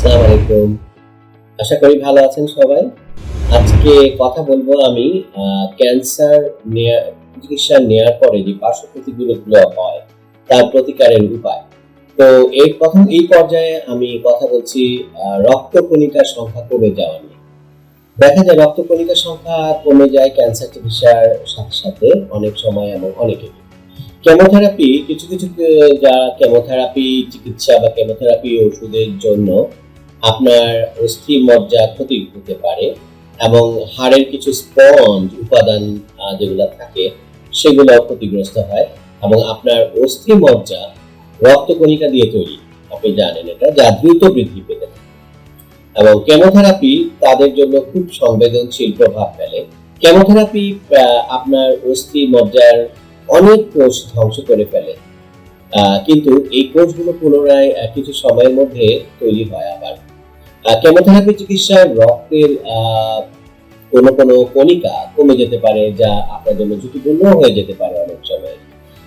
আসসালামু আলাইকুম। আশা করি ভালো আছেন সবাই। আজকে কথা বলব আমি ক্যান্সার চিকিৎসা নেওয়ার পরে যে পার্শ্ব হয়, তার প্রতিকারের উপায়। তো এই প্রথম, এই পর্যায়ে আমি কথা বলছি সংখ্যা কমে যাওয়া নিয়ে। দেখা যায় সংখ্যা কমে যায় ক্যান্সার চিকিৎসার সাথে সাথে অনেক সময় এমন অনেকেরই কেমোথেরাপি কিছু কিছু যারা কেমোথেরাপি চিকিৎসা বা কেমোথেরাপি ওষুধের জন্য আপনার অস্থি মজ্জা ক্ষতি হতে পারে এবং হাড়ের কিছু স্পঞ্জ উপাদান যেগুলো থাকে সেগুলো ক্ষতিগ্রস্ত হয় এবং আপনার অস্থি মজ্জা রক্তকণিকা দিয়ে তৈরি। আপনি জানেন এটা, যা দ্রুত বৃদ্ধি পেতে এবং কেমোথেরাপি তাদের জন্য খুব সংবেদনশীল প্রভাব ফেলে। কেমোথেরাপি আপনার অস্থি মজ্জার অনেক কোষ ধ্বংস করে ফেলে। কিন্তু এই কোষগুলো পুনরায় কিছু সময়ের মধ্যে তৈরি হয় আবার। কেমোথেরাপি চিকিৎসায় রক্তের কোনো কোনো কণিকা কমে যেতে পারে যা আপনার জন্য ঝুঁকিপূর্ণ হয়ে যেতে পারে অনেক সময়।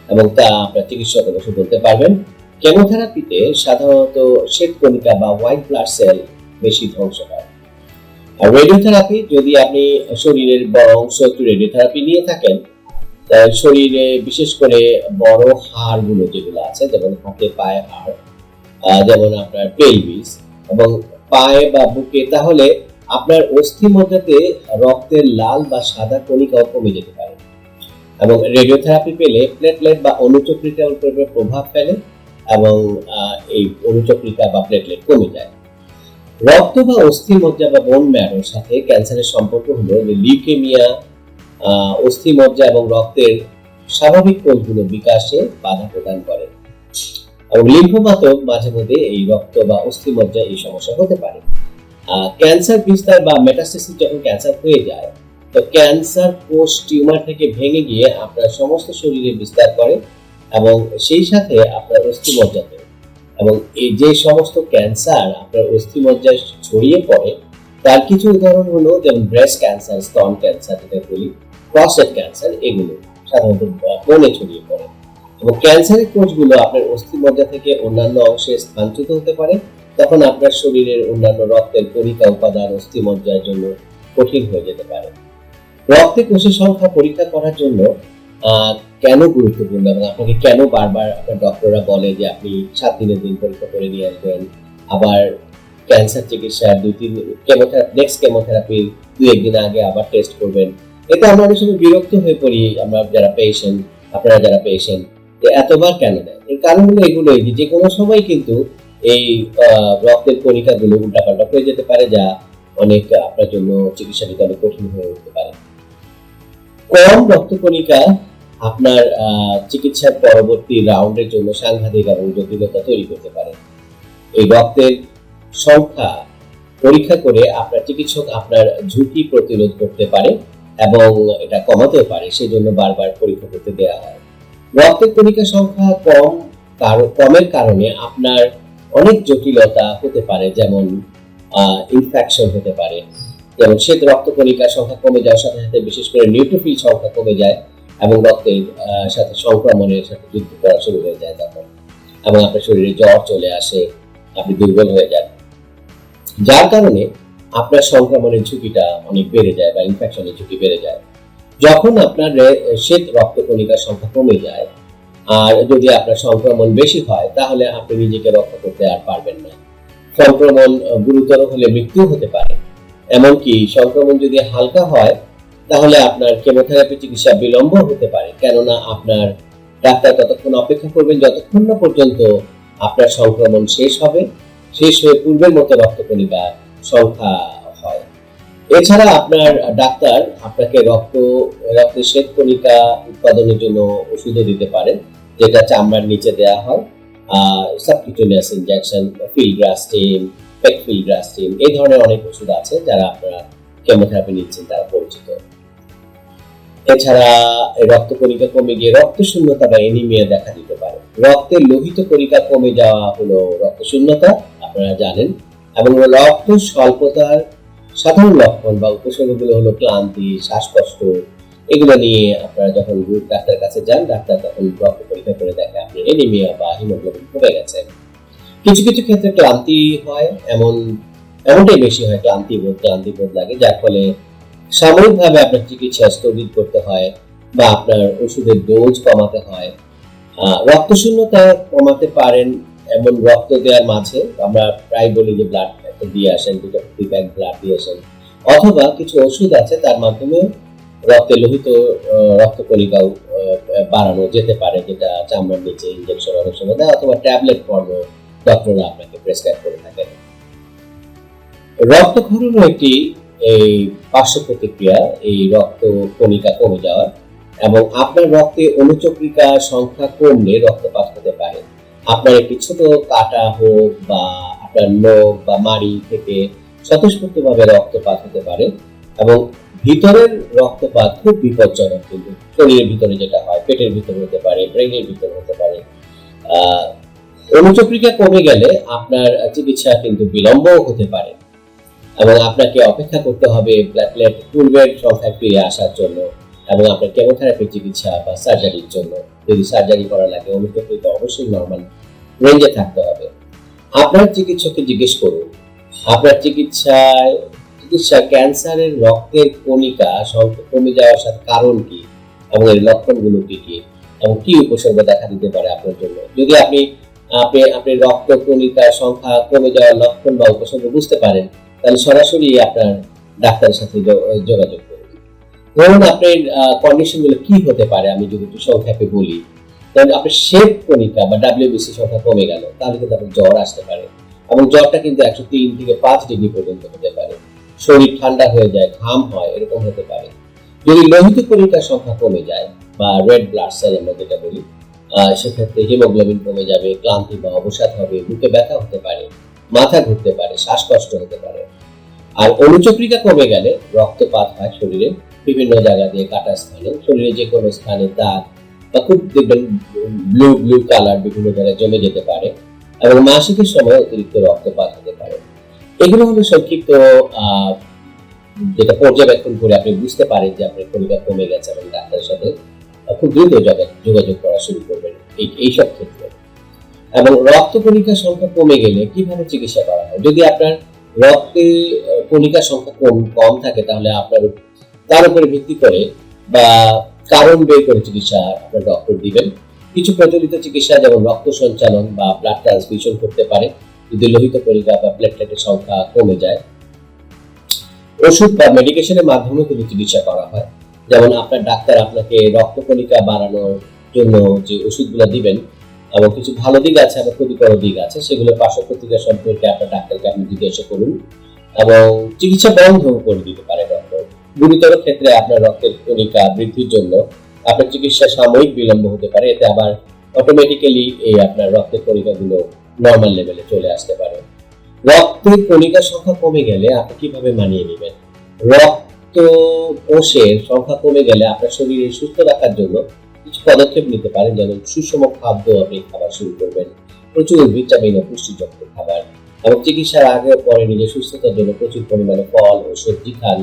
এবং তা আপনার চিকিৎসক অবশ্যই বলতে পারবেন। কেমোথেরাপিতে সাধারণত শ্বেত কণিকা বা হোয়াইট ব্লাড সেল বেশি ধ্বংস হয়। আর রেডিওথেরাপি, যদি আপনি শরীরের বড় অংশ একটু রেডিওথেরাপি নিয়ে থাকেন শরীরে বিশেষ করে বড় হাড়গুলো যেগুলো আছে, যেমন হাতে, পায়ে, হাড় যেমন আপনার পেলভিস এবং পায়ে বা বুকে, তাহলে আপনার অস্থি মজ্জাতে রক্তের লাল বা সাদা কণিকাও কমে যেতে পারে। এবং রেডিওথেরাপি পেলে প্লেটলেট বা অনুচক্রিকার উপরে প্রভাব ফেলে এবং এই অনুচক্রিকা বা প্লেটলেট কমে যায়। রক্ত বা অস্থি মজ্জা বা বোন ম্যারোর সাথে ক্যান্সারের সম্পর্ক হলো যে লিউকেমিয়া অস্থি মজ্জা এবং রক্তের স্বাভাবিক কোষগুলো বিকাশে বাধা প্রদান করে। এবং লিম্ফোমাতও মাঝে মধ্যে এই রক্ত বা অস্থি মজ্জা এই সমস্যা হতে পারে। ক্যান্সার বিস্তার বা মেটাস্টেসিস যখন ক্যান্সার হয়ে যায়, তো ক্যান্সার কোষ টিউমার থেকে ভেঙে গিয়ে আপনার সমস্ত শরীরে বিস্তার করে এবং সেই সাথে আপনার অস্থি মজ্জাতে এবং এই যে সমস্ত ক্যান্সার আপনার অস্থি মজ্জায় ছড়িয়ে পড়ে, তার কিছু উদাহরণ হলো যেমন ব্রেস্ট ক্যান্সার, স্তন ক্যান্সার যেটা বলি প্রস্টেট ক্যান্সার, এগুলো সাধারণত বনে ছড়িয়ে পড়ে। এবং ক্যান্সারের কোষগুলো আপনার অস্থি মজ্জা থেকে অন্যান্য অংশে স্থানান্তরিত হতে পারে, তখন আপনার শরীরের অন্যান্য রক্তের কণিকা উপাদান অস্থি মজ্জার জন্য কঠিন হয়ে যেতে পারে। রক্তে কোষের সংখ্যা পরীক্ষা করার জন্য কেন গুরুত্বপূর্ণ এবং আপনাকে কেন বারবার আপনার ডক্টররা বলে যে আপনি সাত দিনের দিন পরীক্ষা করে নিয়ে আসবেন, আবার ক্যান্সার চিকিৎসার দুই তিন কেমোথেরাপি নেক্সট কেমোথেরাপির দুই একদিন আগে আবার টেস্ট করবেন। এতে আমরা অনেক সময় বিরক্ত হয়ে পড়ি, আমরা যারা পেশেন্ট আপনারা যারা পেশেন্ট এতবার কেন দেয়? এর কারণগুলো এগুলোই যে যে কোনো সময় কিন্তু এই রক্তের কণিকাগুলো উল্টাপাল্টা হয়ে যেতে পারে যা অনেক আপনার জন্য চিকিৎসা নিতে কঠিন হয়ে উঠতে পারে। কম রক্তকণিকা আপনার চিকিৎসার পরবর্তী রাউন্ডের জন্য সাংঘাতিক এবং জটিলতা তৈরি করতে পারে। এই রক্তের সংখ্যা পরীক্ষা করে আপনার চিকিৎসক আপনার ঝুঁকি প্রতিরোধ করতে পারে এবং এটা কমাতেও পারে। সেজন্য বারবার পরীক্ষা করতে দেওয়া হয়। রক্তের কণিকা সংখ্যা কম কমের কারণে আপনার অনেক জটিলতা হতে পারে, যেমন ইনফেকশন হতে পারে। যেমন শ্বেত রক্তকণিকার সংখ্যা কমে যাওয়ার সাথে সাথে বিশেষ করে নিউট্রোফিল সংখ্যা কমে যায় এবং রক্তের সাথে সংক্রমণের সাথে যুদ্ধ করা শুরু হয়ে যায় তখন এবং আপনার শরীরে জ্বর চলে আসে, আপনি দুর্বল হয়ে যান। যার কারণে আপনার সংক্রমণের ঝুঁকিটা অনেক বেড়ে যায় বা ইনফেকশনের ঝুঁকি বেড়ে যায়। যখন আপনার শ্বেত রক্তকণিকার সংখ্যা কমে যায়, আর যদি আপনার সংক্রমণ বেশি হয়, তাহলে আপনি নিজেকে রক্ষা করতে আর পারবেন না। সংক্রমণ গুরুতর হলে মৃত্যু হতে পারে। এমনকি সংক্রমণ যদি হালকা হয়, তাহলে আপনার কেমোথেরাপি চিকিৎসা বিলম্ব হতে পারে। কেননা আপনার ডাক্তার ততক্ষণ অপেক্ষা করবেন যতক্ষণ না পর্যন্ত আপনার সংক্রমণ শেষ হবে। শেষ হয়ে পূর্বের মতো রক্ত রক্তকণিকা সংখ্যা এছাড়া আপনার ডাক্তার আপনাকে রক্ত রক্তের শ্বেত কণিকা উৎপাদনের জন্য ওষুধও দিতে পারেন যেটা চামড়ার নিচে দেওয়া হয়। সাবকিউটেনিয়াস ইনজেকশন এই ধরনের অনেক ওষুধ আছে যারা আপনারা কেমোথেরাপি নিচ্ছেন, তারা পরিচিত। এছাড়া রক্ত কমে গিয়ে রক্ত শূন্যতা বা এনিমিয়া দেখা দিতে পারে। রক্তের লোহিত কণিকা কমে যাওয়া হলো রক্ত শূন্যতা আপনারা জানেন। এবং রক্ত স্বল্পতার সাধারণ লক্ষণ বা উপসর্গগুলো হলো ক্লান্তি শ্বাসকষ্ট এগুলো নিয়ে আপনারা যখন ডাক্তারের কাছে যান ডাক্তার তখন রক্ত পরীক্ষা করে দেখে আপনি এনিমিয়া বা হিমোগ্লোবিন কমে গেছে। কিছু কিছু ক্ষেত্রে ক্লান্তি হয় এমন এমনটাই বেশি হয় ক্লান্তি বোধ ক্লান্তি বোধ লাগে যার ফলে সাময়িকভাবে আপনার চিকিৎসা স্থগিত করতে হয় বা আপনার ওষুধের ডোজ কমাতে হয়। আহ, রক্ত শূন্যতা কমাতে পারেন এমন রক্ত দেওয়ার মাঝে আমরা প্রায় বলি যে ব্লাড দিয়ে আসেন দুটো দুই ব্যাগ ব্লাড দিয়ে আসেন। অথবা কিছু ওষুধ আছে তার মাধ্যমে রক্তে লোহিত আহ, রক্তকণিকাও বাড়ানো যেতে পারে যেটা চামড়ার নিচে ইনজেকশন অনেক সময় দেয় অথবা ট্যাবলেট ফর্ম ডক্টররা আপনাকে প্রেসক্রাইব করে থাকেন। রক্তক্ষরণও একটি এই পার্শ্ব প্রতিক্রিয়া এই রক্ত কণিকা কমে যাওয়ার এবং আপনার রক্তে অনুচক্রিকা সংখ্যা কমলে রক্তপাত হতে পারে। আপনার একটি ছোট কাটা হোক বা আপনার নখ বা মাড়ি থেকে স্বতঃস্ফূর্তভাবে রক্তপাত হতে পারে এবং ভিতরের রক্তপাত খুব বিপজ্জনক কিন্তু শরীরের ভিতরে যেটা হয়, পেটের ভিতরে হতে পারে ব্রেনের ভিতরে হতে পারে। অনুচক্রিকা কমে গেলে আপনার চিকিৎসা কিন্তু বিলম্বও হতে পারে এবং আপনাকে অপেক্ষা করতে হবে প্লেটলেট পূর্বের সংখ্যায় ফিরে আসার জন্য এবং আপনার কেমোথেরাপি চিকিৎসা বা সার্জারির জন্য। যদি সার্জারি করা লাগে, অনুচক্রিকা অবশ্যই নর্মাল রেঞ্জে থাকতে হবে। আপনার চিকিৎসককে জিজ্ঞেস করুন। আপনার চিকিৎসায় চিকিৎসা ক্যান্সারের রক্তের কণিকা কমে যাওয়ার সাথে কারণ কি? এবং এর লক্ষণগুলো কি কি? এবং কি উপসর্গ দেখা দিতে পারে আপনার জন্য? যদি আপনি আপনি আপনি রক্ত কণিকার সংখ্যা কমে যাওয়ার লক্ষণ বা উপসর্গ বুঝতে পারেন, তাহলে সরাসরি আপনার ডাক্তারের সাথে যোগাযোগ করুন। ধরুন আপনার কন্ডিশনগুলো কি হতে পারে? আমি যদি একটু সংক্ষেপে বলি। আপনার শেপ কণিকা বা ডাব্লিউবিসি সংখ্যা কমে গেল, তাহলে কিন্তু আপনার জ্বর আসতে পারে। এবং জ্বরটা কিন্তু একশো তিন থেকে পাঁচ ডিগ্রি পর্যন্ত হতে পারে। শরীর ঠান্ডা হয়ে যায়, ঘাম হয়, এরকম হতে পারে। যদি লোহিত কণিকার সংখ্যা কমে যায়, বা রেড ব্লাড সেল আমরা যেটা বলি সেক্ষেত্রে হিমোগ্লোবিন কমে যাবে, ক্লান্তি বা অবসাদ হবে, বুকে ব্যথা হতে পারে, মাথা ঘুরতে পারে, শ্বাসকষ্ট হতে পারে। আর অনুচক্রিকা কমে গেলে রক্তপাত হয় শরীরে, বিভিন্ন জায়গা দিয়ে কাটা স্থানে, শরীরে যে কোনো স্থানে দাগ বা খুব দেখবেন ব্লু ব্লু কালার বিভিন্ন জায়গায় জমে যেতে পারে এবং মাসিকের সময় অতিরিক্ত রক্তপাত হতে পারে। এগুলো হলো সংক্ষিপ্ত যেটা পর্যবেক্ষণ করে আপনি বুঝতে পারেন যে আপনার কণিকা কমে গেছে এবং ডাক্তারের সাথে খুব দ্রুত যোগাযোগ করা শুরু করবেন এই, এইসব ক্ষেত্রে। এবং রক্ত কণিকার সংখ্যা কমে গেলে কীভাবে চিকিৎসা করা হয়? যদি আপনার রক্তে কণিকার সংখ্যা কম কম থাকে তাহলে আপনার তার উপরে ভিত্তি করে বা কারণ বের করে চিকিৎসা আপনার ডক্টর দিবেন। কিছু প্রচলিত চিকিৎসা, যেমন রক্ত সঞ্চালন বা ব্লাড ট্রান্সফিউশন করতে পারে, যদি লোহিত কণিকা বা প্লেটলেটের সংখ্যা কমে যায়। ওষুধ বা মেডিকেশনের মাধ্যমে কিন্তু চিকিৎসা করা হয়। যেমন আপনার ডাক্তার আপনাকে রক্ত কণিকা বাড়ানোর জন্য যে ওষুধগুলো দিবেন, এবং কিছু ভালো দিক আছে, আবার ক্ষতিকর দিক আছে, সেগুলো পার্শ্ব প্রতিক্রিয়া সম্পর্কে আপনার ডাক্তারকে আপনি জিজ্ঞাসা করুন, এবং চিকিৎসা বন্ধ করে দিতে পারে ডক্টর গুরুতর ক্ষেত্রে আপনার রক্তের কণিকা বৃদ্ধির জন্য আপনার চিকিৎসা সাময়িক বিলম্ব হতে পারে। এতে আবার অটোমেটিক্যালি এই আপনার রক্তের কণিকাগুলো নর্মাল লেভেলে চলে আসতে পারে। রক্তের কণিকার সংখ্যা কমে গেলে আপনি কীভাবে মানিয়ে নেবেন? রক্ত কোষের সংখ্যা কমে গেলে আপনার শরীরে সুস্থ রাখার জন্য কিছু পদক্ষেপ নিতে পারেন। যেমন সুষম খাদ্য আপনি খাবার শুরু করবেন, প্রচুর ভিটামিন ও পুষ্টিযুক্ত খাবার এবং চিকিৎসার আগে পরে নিজের সুস্থতার জন্য প্রচুর পরিমাণে ফল ও সবজি খান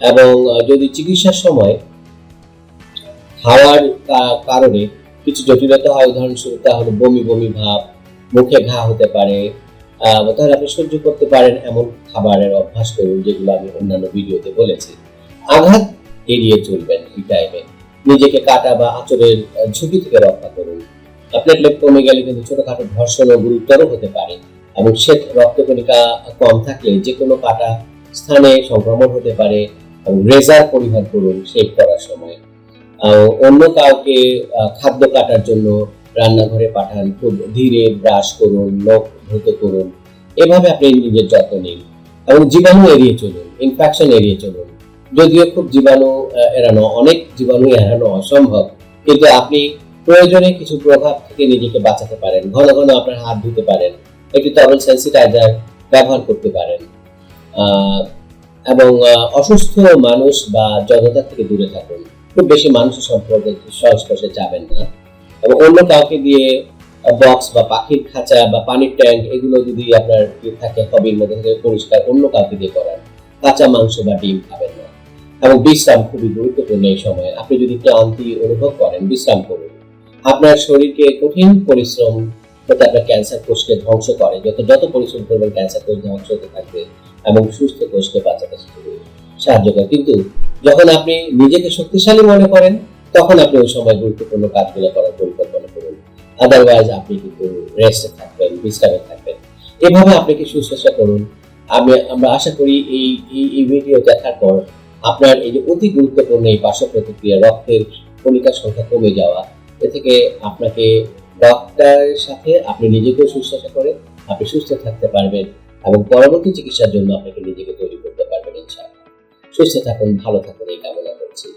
এবং যদি চিকিৎসার সময় খাওয়ার কারণে কিছু জটিলতা হয় উদাহরণস্বরূপ তাহলে বমি বমি ভাব, মুখে ঘা হতে পারে তাহলে আপনি সহ্য করতে পারেন এমন খাবারের অভ্যাস করুন যেগুলো আমি অন্যান্য ভিডিওতে বলেছি। আঘাত এড়িয়ে চলবেন এই টাইমে নিজেকে কাটা বা আচরের ঝুঁকি থেকে রক্ষা করুন। প্লেটলেট কমে গেলে কিন্তু ছোটখাটো ধর্ষণও গুরুতর হতে পারে এবং সে রক্তকণিকা কম থাকলে যে কোনো কাটা স্থানে সংক্রমণ হতে পারে। এবং রেজার পরিহার করুন শেভ করার সময়। অন্য কাউকে খাদ্য কাটার জন্য রান্নাঘরে পাঠান, খুব ধীরে ব্রাশ করুন নখ ধুতে করুন। এভাবে আপনি নিজের যত্ন নিন এবং জীবাণু এড়িয়ে চলুন ইনফেকশন এড়িয়ে চলুন। যদিও খুব জীবাণু এড়ানো, অনেক জীবাণু এড়ানো অসম্ভব, কিন্তু আপনি প্রয়োজনে কিছু প্রভাব থেকে নিজেকে বাঁচাতে পারেন। ঘন ঘন আপনার হাত ধুতে পারেন, একটি তরল সেন্সিটাইজার ব্যবহার করতে পারেন। এবং অসুস্থ মানুষ বা জনতা থেকে দূরে থাকুন। খুব বেশি মানুষের সম্পর্কে সংস্পর্শে যাবেন না। এবং অন্য কাউকে দিয়ে বক্স বা পাখির খাঁচা বা পানির ট্যাঙ্ক এগুলো যদি আপনার ইয়ে থাকে হবির মধ্যে থেকে, পরিষ্কার অন্য কাউকে দিয়ে করান, কাঁচা মাংস বা ডিম খাবেন না। এবং বিশ্রাম খুবই গুরুত্বপূর্ণ এই সময়। আপনি যদি ক্লান্তি অনুভব করেন, বিশ্রাম করুন। আপনার শরীরকে কঠিন পরিশ্রম যাতে আপনার ক্যান্সার কোষকে ধ্বংস করে। যত যত পরিশ্রম করবেন ক্যান্সার কোষ ধ্বংস হতে থাকবে এবং সুস্থ কোষকে বাঁচাতে সাহায্য করে। কিন্তু যখন আপনি নিজেকে শক্তিশালী মনে করেন, তখন আপনি ওই সময় গুরুত্বপূর্ণ কাজগুলো করার পরিকল্পনা করুন। আদারওয়াইজ আপনি কিন্তু রেস্টে থাকবেন, বিশ্রামে থাকবেন। এভাবে আপনি কি সুচেষ্টা করুন? আমি, আমরা আশা করি এই- এই ভিডিও দেখার পর আপনার এই যে অতি গুরুত্বপূর্ণ এই পার্শ্ব প্রতিক্রিয়া রক্তের কণিকার সংখ্যা কমে যাওয়া, এ থেকে আপনাকে ডক্টরের সাথে আপনি নিজেকেও সুস্থতা করে আপনি সুস্থ থাকতে পারবেন এবং পরবর্তী চিকিৎসার জন্য আপনাকে নিজেকে তৈরি করতে পারবেন ইচ্ছা সুস্থ থাকুন, ভালো থাকুন, এই কামনা করছি।